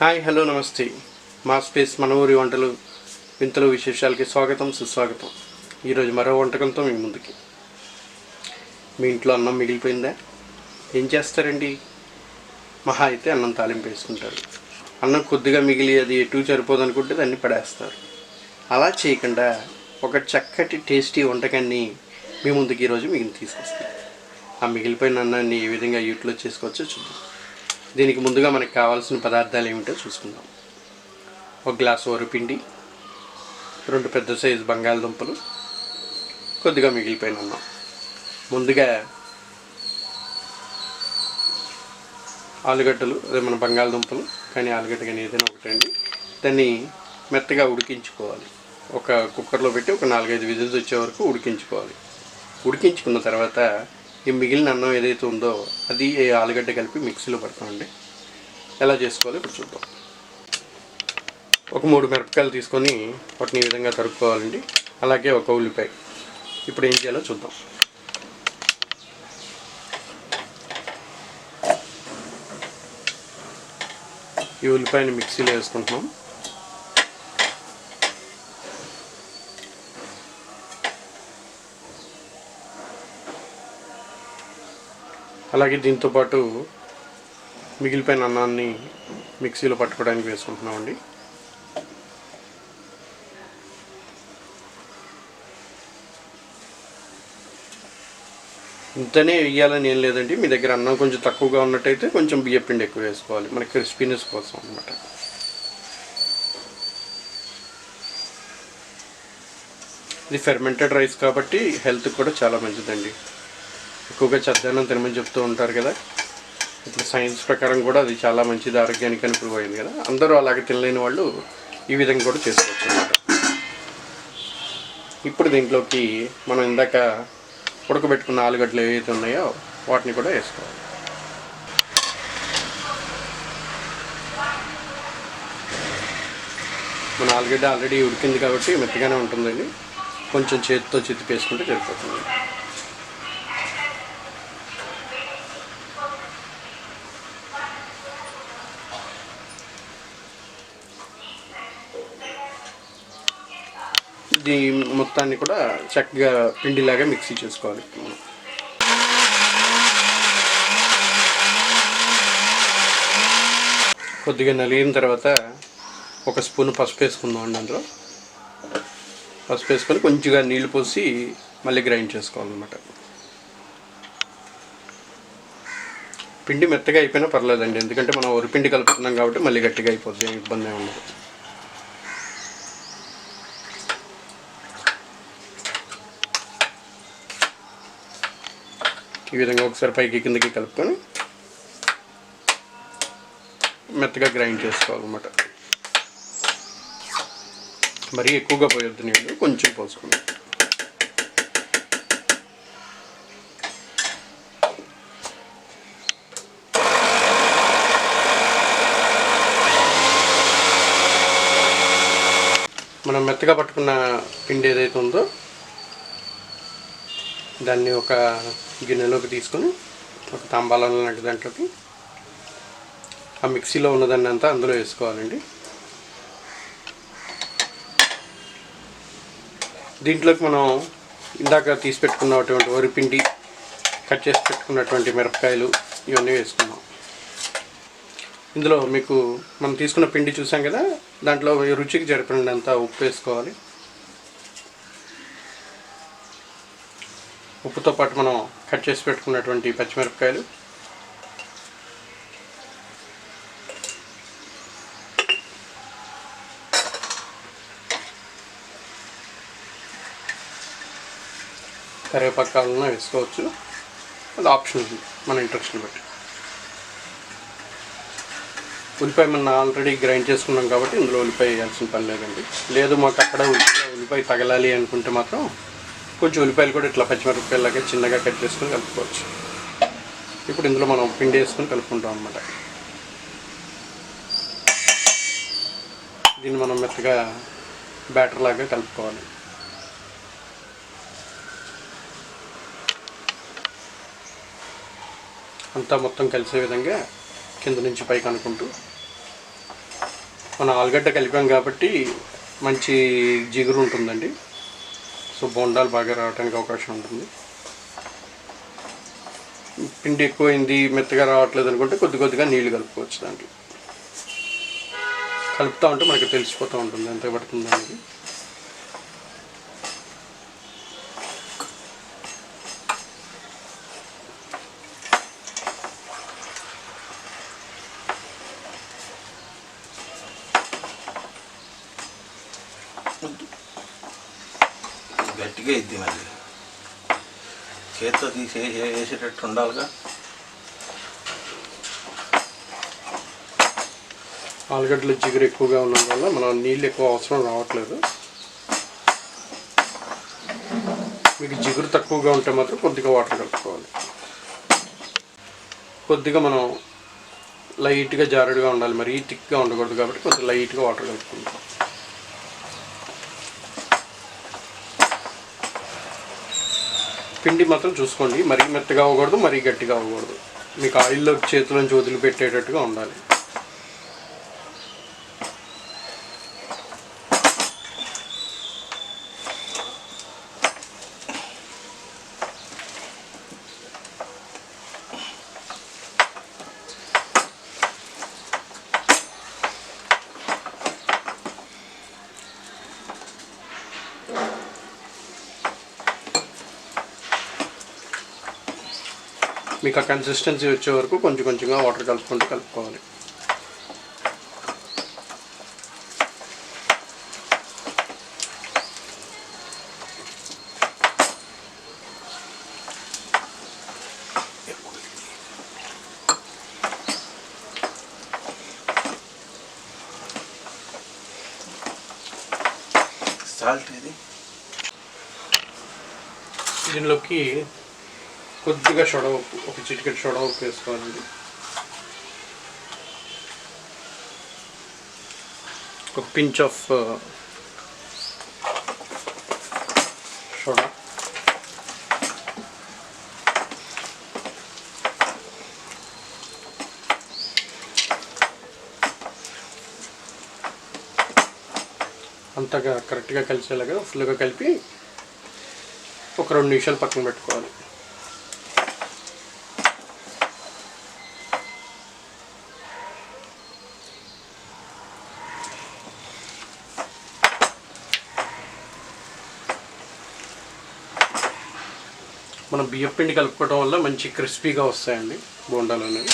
Hi hello నమస్తే. మా space మన ఊరి వంటలు వింతలు విశేషాలకి స్వాగతం సుస్వాగతం. ఈరోజు మరో వంటకంతో మీ ముందుకి. మీ ఇంట్లో అన్నం మిగిలిపోయిందా? ఏం చేస్తారండి? మహా అయితే అన్నం తాలింపు వేసుకుంటారు. అన్నం కొద్దిగా మిగిలి అది ఎటు సరిపోదు అనుకుంటే దాన్ని పడేస్తారు. అలా చేయకుండా ఒక చక్కటి టేస్టీ వంటకాన్ని మీ ముందుకి ఈరోజు మిగిలిన తీసుకొస్తాను. ఆ మిగిలిపోయిన అన్నాన్ని ఏ విధంగా యూటిలైజ్ చేసుకోవచ్చో చూద్దాం. దీనికి ముందుగా మనకు కావాల్సిన పదార్థాలు ఏమిటో చూసుకుందాం. ఒక గ్లాస్ వరిపిండి రెండు పెద్ద సైజు బంగాళదుంపలు కొద్దిగా మిగిలిపోయిన ఉన్నాం ముందుగా ఆలుగడ్డలు అదే మన బంగాళదుంపలు కానీ ఆలుగడ్డ కానీ ఏదైనా ఒకటండి దాన్ని మెత్తగా ఉడికించుకోవాలి. ఒక కుక్కర్లో పెట్టి ఒక నాలుగైదు విజిల్స్ వచ్చే వరకు ఉడికించుకోవాలి. ఉడికించుకున్న తర్వాత ఈ మిగిలిన అన్నం ఏదైతే ఉందో అది ఈ ఆలుగడ్డ కలిపి మిక్సీలో పడతామండి. ఎలా చేసుకోవాలో ఇప్పుడు చూద్దాం. ఒక మూడు మిరపకాయలు తీసుకొని వాటిని ఈ విధంగా తరుక్కోవాలండి. అలాగే ఒక ఉల్లిపాయ. ఇప్పుడు ఏం చేయాలో చూద్దాం. ఈ ఉల్లిపాయని మిక్సీలో వేసుకుంటున్నాం. అలాగే దీంతో పాటు మిగిలిపోయిన అన్నాన్ని మిక్సీలో పట్టుకోవడానికి వేసుకుంటున్నామండి. ఇంతనే వేయాలని ఏం లేదండి. మీ దగ్గర అన్నం కొంచెం తక్కువగా ఉన్నట్టయితే కొంచెం బియ్య పిండి ఎక్కువ వేసుకోవాలి. మన క్రిస్పీనెస్ కోసం అనమాట ఇది ఫెర్మెంటెడ్ రైస్ కాబట్టి హెల్త్ కూడా చాలా మంచిదండి. ఎక్కువగా చద్దన్నం తినమని చెప్తూ ఉంటారు కదా. ఇప్పుడు సైన్స్ ప్రకారం కూడా అది చాలా మంచిది ఆరోగ్యానికి అని ప్రూవ్ అయింది కదా. అందరూ అలాగే తినలేని వాళ్ళు ఈ విధంగా కూడా చేసుకోవచ్చు అన్నమాట. ఇప్పుడు దీంట్లోకి మనం ఇందాక ఉడకబెట్టుకున్న ఆలుగడ్డలు ఏవైతే ఉన్నాయో వాటిని కూడా వేసుకోవాలి. మన ఆలుగడ్డ ఆల్రెడీ ఉడికింది కాబట్టి మెత్తగానే ఉంటుందండి కొంచెం చేతితో చితిపేసుకుంటే సరిపోతుంది. దీ మొత్తాన్ని కూడా చక్కగా పిండిలాగా మిక్సీ చేసుకోవాలి. మనం కొద్దిగా నలిగిన తర్వాత ఒక స్పూన్ పసుపు వేసుకుందాం అండి అందులో. పసుపు వేసుకొని కొంచెంగా నీళ్ళు పోసి మళ్ళీ గ్రైండ్ చేసుకోవాలన్నమాట. పిండి మెత్తగా అయిపోయినా పర్లేదండి ఎందుకంటే మనం ఒరిపిండి కలుపుతున్నాం కాబట్టి మళ్ళీ గట్టిగా అయిపోద్ది ఇబ్బంది ఏమి ఉండదు. ఈ విధంగా ఒకసారి పైకి కిందకి కలుపుకొని మెత్తగా గ్రైండ్ చేసుకోవాలన్నమాట. మరీ ఎక్కువగా పోయొద్దు నీళ్ళు కొంచెం పోసుకోండి. మనం మెత్తగా పట్టుకున్న పిండి ఏదైతే ఉందో దాన్ని ఒక గిన్నెలోకి తీసుకొని ఒక తాంబాలం లాంటి దాంట్లోకి ఆ మిక్సీలో ఉన్నదాన్ని అంతా అందులో వేసుకోవాలండి. దీంట్లోకి మనం ఇందాక తీసి పెట్టుకున్నటువంటి వరిపిండి కట్ చేసి పెట్టుకున్నటువంటి మిరపకాయలు ఇవన్నీ వేసుకున్నాం ఇందులో మీకు మనం తీసుకున్న పిండి చూసాం కదా దాంట్లో రుచికి జరిపినంత ఉప్పు వేసుకోవాలి. ఉప్పుతో పాటు మనం కట్ చేసి పెట్టుకున్నటువంటి పచ్చిమిరపకాయలు. కరివేపాకు కావాలన్నా వేసుకోవచ్చు. అది ఆప్షన్ మన ఇంట్రెస్ట్ని బట్టి. ఉల్లిపాయ మనం ఆల్రెడీ గ్రైండ్ చేసుకున్నాం కాబట్టి ఇందులో ఉల్లిపాయ వేయాల్సిన పని లేదండి. లేదు మాకు అక్కడ ఉల్లిపాయ ఉల్లిపాయ తగలాలి అనుకుంటే మాత్రం కొంచెం ఉల్లిపాయలు కూడా ఇట్లా పచ్చిమిరపకాయలాగా చిన్నగా కట్ చేసుకొని కలుపుకోవచ్చు. ఇప్పుడు ఇందులో మనం పిండి వేసుకొని కలుపుకుంటాం అనమాట దీన్ని మనం మెత్తగా బ్యాటర్ లాగా కలుపుకోవాలి. అంతా మొత్తం కలిసే విధంగా కింద నుంచి పైకి అనుకుంటూ. మనం ఆలుగడ్డ కలిపాం కాబట్టి మంచి జిగురు ఉంటుందండి. సో బొండాలు బాగా రావడానికి అవకాశం ఉంటుంది. పిండి ఎక్కువైంది మెత్తగా రావట్లేదు అనుకుంటే కొద్ది కొద్దిగా నీళ్ళు కలుపుకోవచ్చు దాంట్లో. కలుపుతూ ఉంటే మనకి తెలిసిపోతూ ఉంటుంది ఎంత పడుతుంది అనేది గట్టిగా ఇద్ది మళ్ళీ చేతితో తీసి వేసే- వేసేటట్టు ఉండాలిగా. ఆలుగడ్డలు జిగురు ఎక్కువగా ఉండడం వల్ల మనం నీళ్ళు ఎక్కువ అవసరం రావట్లేదు. మీకు జిగురు తక్కువగా ఉంటే మాత్రం కొద్దిగా వాటర్ కలుపుకోవాలి. కొద్దిగా మనం లైట్గా జారుడుగా ఉండాలి. మరి థిక్గా ఉండకూడదు కాబట్టి కొద్దిగా లైట్గా వాటర్ కలుపుకుంటాం పిండి మాత్రం చూసుకోండి. మరీ మెత్తగా అవ్వకూడదు మరీ గట్టిగా అవ్వకూడదు. మీకు ఆయిల్లో చేతులను వదిలిపెట్టేటట్టుగా ఉండాలి. మీకు ఆ కన్సిస్టెన్సీ వచ్చే వరకు కొంచెం కొంచెంగా వాటర్ కలుపుకుంటూ కలుపుకోవాలి. సాల్ట్ ఇది? దీనిలోకి కొద్దిగా సొడ ఉప్పు ఒక చిటికెట్ సొడ ఉప్పు వేసుకోవాలండి ఒక పించ్ ఆఫ్ సోడా అంతగా కరెక్ట్గా కలిసేలాగా ఫుల్గా కలిపి ఒక రెండు నిమిషాలు పక్కన పెట్టుకోవాలి. మనం బియ్యం పిండి కలుపుకోవడం వల్ల మంచి క్రిస్పీగా వస్తాయండి బోండాలు అనేవి.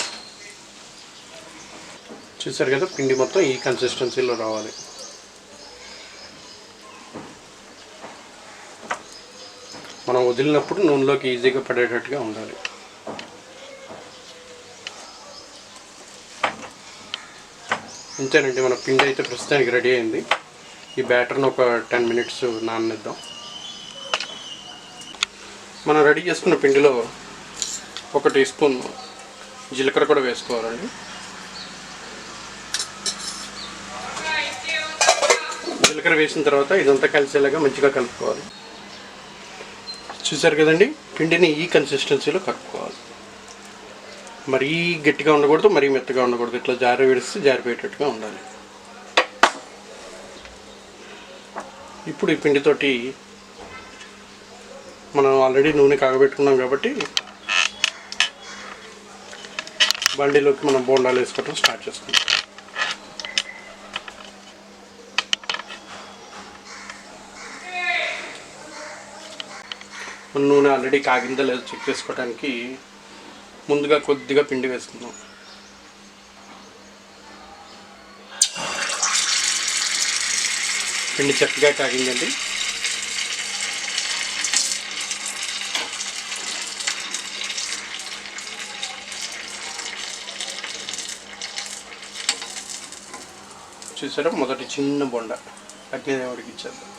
చూసారు కదా పిండి మొత్తం ఈ కన్సిస్టెన్సీలో రావాలి. మనం వదిలినప్పుడు నూనెలోకి ఈజీగా పడేటట్టుగా ఉండాలి. అంతేనండి మన పిండి అయితే ప్రస్తుతానికి రెడీ అయింది. ఈ బ్యాటర్ను ఒక టెన్ మినిట్స్ నాననిద్దాం. మనం రెడీ చేసుకున్న పిండిలో ఒక టీ స్పూన్ జీలకర్ర కూడా వేసుకోవాలండి. జీలకర్ర వేసిన తర్వాత ఇదంతా కలిసేలాగా మంచిగా కలుపుకోవాలి. చూసారు కదండి? పిండిని ఈ కన్సిస్టెన్సీలో కలుపుకోవాలి. మరీ గట్టిగా ఉండకూడదు మరీ మెత్తగా ఉండకూడదు. ఇట్లా జారి విడిస్తే జారిపోయేటట్టుగా ఉండాలి. ఇప్పుడు ఈ పిండితోటి మనం ఆల్రెడీ నూనె కాగబెట్టుకున్నాం కాబట్టి బండిలోకి మనం బోండాలు వేసుకోవడం స్టార్ట్ చేసుకుందాం. మన నూనె ఆల్రెడీ కాగిందా లేదో చెక్ చేసుకోవడానికి ముందుగా కొద్దిగా పిండి వేసుకుందాం. పిండి చక్కగా కాగిందండి. చూసారా? మొదటి చిన్న బొండ. అగ్నిదేవుడికి ఇచ్చేద్దాం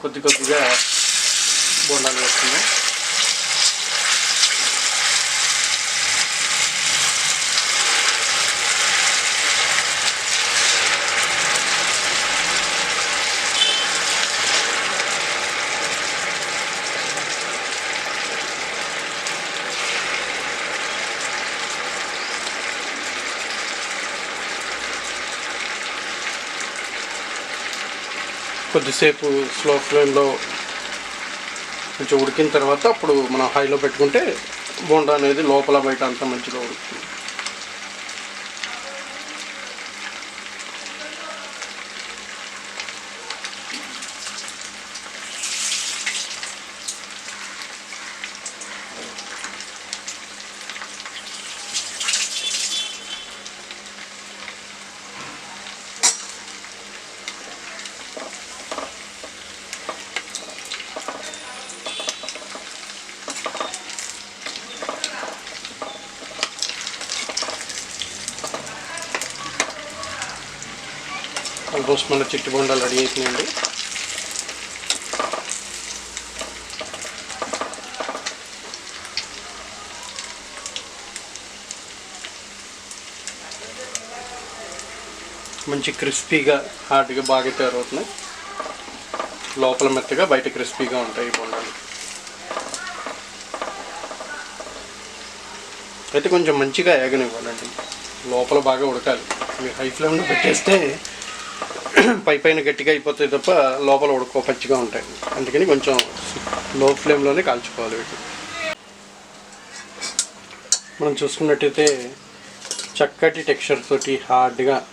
కొద్ది కొద్దిగా బొండాలు వేసుకుందాం కొద్దిసేపు స్లో ఫ్లేమ్లో కొంచెం ఉడికిన తర్వాత అప్పుడు మనం హైలో పెట్టుకుంటే బోండా అనేది లోపల బయట అంతా మంచిగా ఉడుకుతుంది. ఆల్మోస్ట్ మన చిట్టి బొండాలు రెడీ అయిపోయింది మంచి క్రిస్పీగా హార్డ్గా బాగా తయారవుతున్నాయి. లోపల మెత్తగా బయట క్రిస్పీగా ఉంటాయి ఈ బొండాలు. అయితే కొంచెం మంచిగా ఏగనివ్వాలండి. లోపల బాగా ఉడకాలి. మీరు హై ఫ్లేమ్లో పెట్టేస్తే పై పైన గట్టిగా అయిపోతాయి తప్ప లోపల ఉడకో పచ్చిగా ఉంటాయి. అందుకని కొంచెం లో ఫ్లేమ్లోనే కాల్చుకోవాలి వీటిని. మనం చూసుకున్నట్టయితే చక్కటి టెక్స్చర్ తోటి హార్డ్గా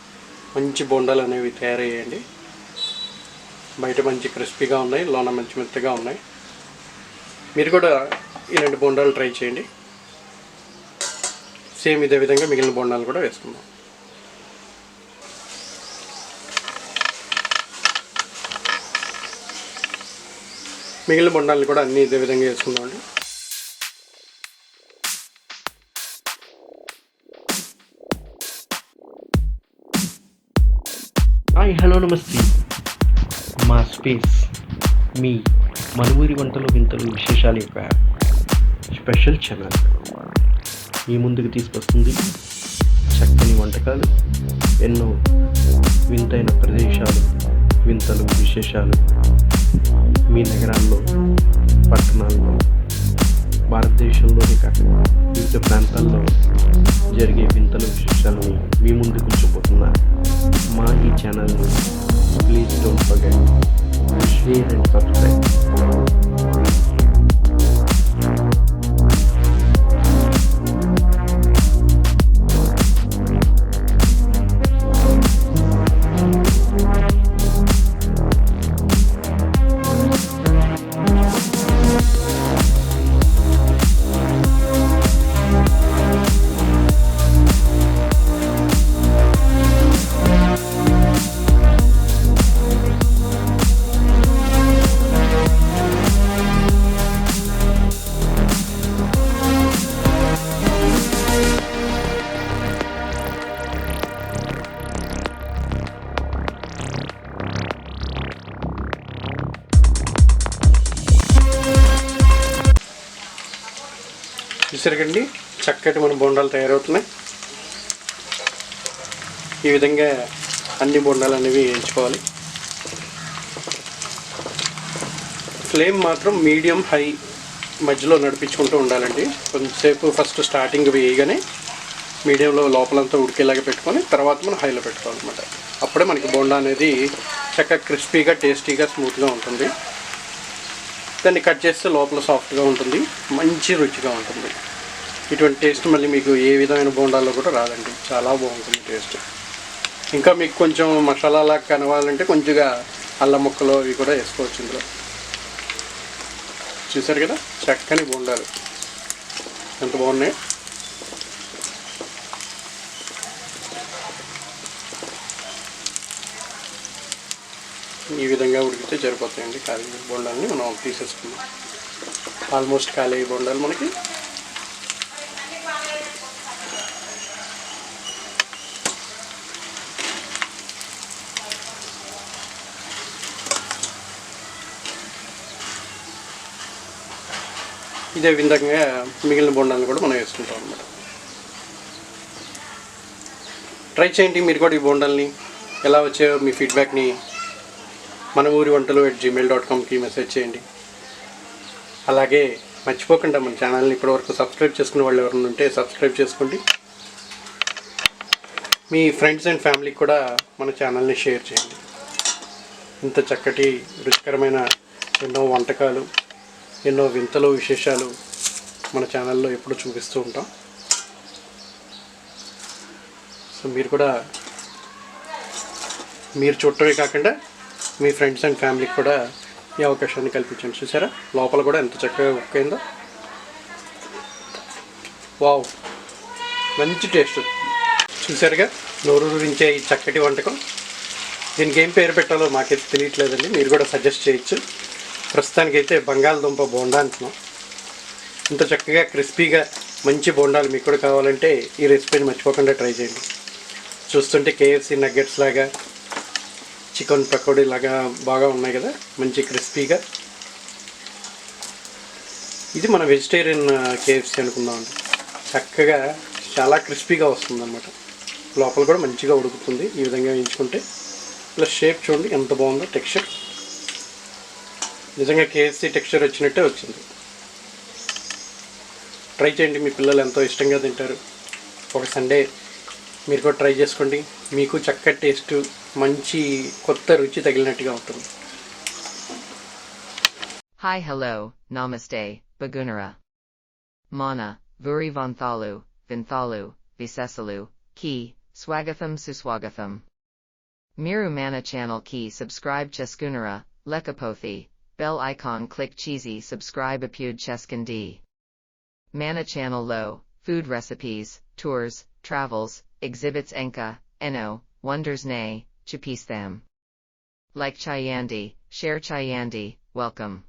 మంచి బొండాలు అనేవి తయారయ్యాయండి. బయట మంచి క్రిస్పీగా ఉన్నాయి లోన మంచి మెత్తగా ఉన్నాయి. మీరు కూడా ఇలాంటి బొండాలు ట్రై చేయండి. సేమ్ ఇదే విధంగా మిగిలిన బొండాలు కూడా వేసుకుందాం. మిగిలిన బొండాలను కూడా అన్ని ఇదే విధంగా వేసుకుందామండి. హాయ్ హలో నమస్తే. మా స్పేస్ మీ మనువూరి వంటలు వింతలు విశేషాలు యొక్క స్పెషల్ ఛానల్. మీ ముందుకు తీసుకొస్తుంది చక్కని వంటకాలు ఎన్నో వింతైన ప్రదేశాలు వింతలు విశేషాలు. మీ నగరాల్లో పట్టణాల్లో భారతదేశంలోనే కాకుండా వివిధ ప్రాంతాల్లో జరిగే వింతల విశేషాలని మీ ముందుకు ఉంచబోతున్నా మా ఈ ఛానల్ని please don't forget. Share and subscribe. చూసారుకండి చక్కటి మన బొండాలు తయారవుతున్నాయి. ఈ విధంగా అన్ని బొండాలు అనేవి వేయించుకోవాలి. ఫ్లేమ్ మాత్రం మీడియం హై మధ్యలో నడిపించుకుంటూ ఉండాలండి. కొంతసేపు ఫస్ట్ స్టార్టింగ్ వేయగానే మీడియంలో లోపలంతా ఉడికేలాగా పెట్టుకొని తర్వాత మనం హైలో పెట్టుకోవాలన్నమాట. అప్పుడే మనకి బొండా అనేది చక్కగా క్రిస్పీగా టేస్టీగా స్మూత్గా ఉంటుంది. దాన్ని కట్ చేస్తే లోపల సాఫ్ట్గా ఉంటుంది. మంచి రుచిగా ఉంటుంది. ఇటువంటి టేస్ట్ మళ్ళీ మీకు ఏ విధమైన బోండాల్లో కూడా రాదండి. చాలా బాగుంటుంది టేస్ట్. ఇంకా మీకు కొంచెం మసాలాలా కనవాలంటే కొంచెంగా అల్లం ముక్కలు అవి కూడా వేసుకోవచ్చు ఇందులో. చూసారు కదా? చక్కని బోండాలు. ఎంత బాగున్నాయి. ఈ విధంగా ఉడికితే సరిపోతాయండి ఖాళీ బొండాలని. మనం తీసేసుకుందాం. ఆల్మోస్ట్ ఖాళీ బొండాలు మనకి. ఇదే విధంగా మిగిలిన బొండాలను కూడా మనం వేసుకుంటాం అనమాట ట్రై చేయండి మీరు కూడా ఈ బోండాల్ని. ఎలా వచ్చాయో మీ ఫీడ్బ్యాక్ని మన ఊరి వంటలు ఎట్ జీమెయిల్ డాట్ కామ్కి మెసేజ్ చేయండి. అలాగే మర్చిపోకుండా మన ఛానల్ని ఇప్పటివరకు సబ్స్క్రైబ్ చేసుకున్న వాళ్ళు ఎవరైనా ఉంటే సబ్స్క్రైబ్ చేసుకోండి. మీ ఫ్రెండ్స్ అండ్ ఫ్యామిలీకి కూడా మన ఛానల్ని షేర్ చేయండి. ఇంత చక్కటి రుచికరమైన ఎన్నో వంటకాలు ఎన్నో వింతలు విశేషాలు మన ఛానల్లో ఎప్పుడు చూపిస్తూ ఉంటాం. సో మీరు కూడా మీరు చూడటమే కాకుండా మీ ఫ్రెండ్స్ అండ్ ఫ్యామిలీకి కూడా ఈ అవకాశాన్ని కల్పించండి. చూసారా? లోపల కూడా ఎంత చక్కగా కుక్ అయిందో. వావ్! మంచి టేస్ట్. చూసారుగా? నోరూరించే ఈ చక్కటి వంటకం. దీనికి ఏం పేరు పెట్టాలో మాకైతే తెలియట్లేదండి. మీరు కూడా సజెస్ట్ చేయొచ్చు. ప్రస్తుతానికైతే బంగాళదుంప బోండా అంటున్నాం. ఇంత చక్కగా క్రిస్పీగా మంచి బోండాలు మీకు కూడా కావాలంటే ఈ రెసిపీని మర్చిపోకుండా ట్రై చేయండి. చూస్తుంటే కేఎఫ్సి నగ్గెట్స్ లాగా చికెన్ పకోడీ లాగా బాగా ఉన్నాయి కదా మంచి క్రిస్పీగా. ఇది మన వెజిటేరియన్ కేఎఫ్సి అనుకుందామండి చక్కగా చాలా క్రిస్పీగా వస్తుందన్నమాట. లోపల కూడా మంచిగా ఉడుకుతుంది ఈ విధంగా వేయించుకుంటే. ప్లస్ షేప్ చూడండి ఎంత బాగుందో టెక్స్చర్. నిజంగా కేఎఫ్సి టెక్స్చర్ వచ్చినట్టే వచ్చింది ట్రై చేయండి మీ పిల్లలు ఎంతో ఇష్టంగా తింటారు ఒక సండే మీరు కూడా ట్రై చేసుకోండి మీకు చక్కటి టేస్ట్ మంచి కొత్త రుచి తగిలినట్టుగా ఉంటుంది Hi hello, namaste, Bagunara. Mana, Vuri Vanthalu, Vinthalu, Visesalu, Ki, Swagatham Suswagatham. Miru Mana channel key subscribe Cheskunara, Lekapothi, bell icon click cheesy subscribe apud Cheskandi. Mana channel low, food recipes, tours, travels, exhibits enka, eno, wonders nay, chapis them. Like Chayandi, share Chayandi, welcome.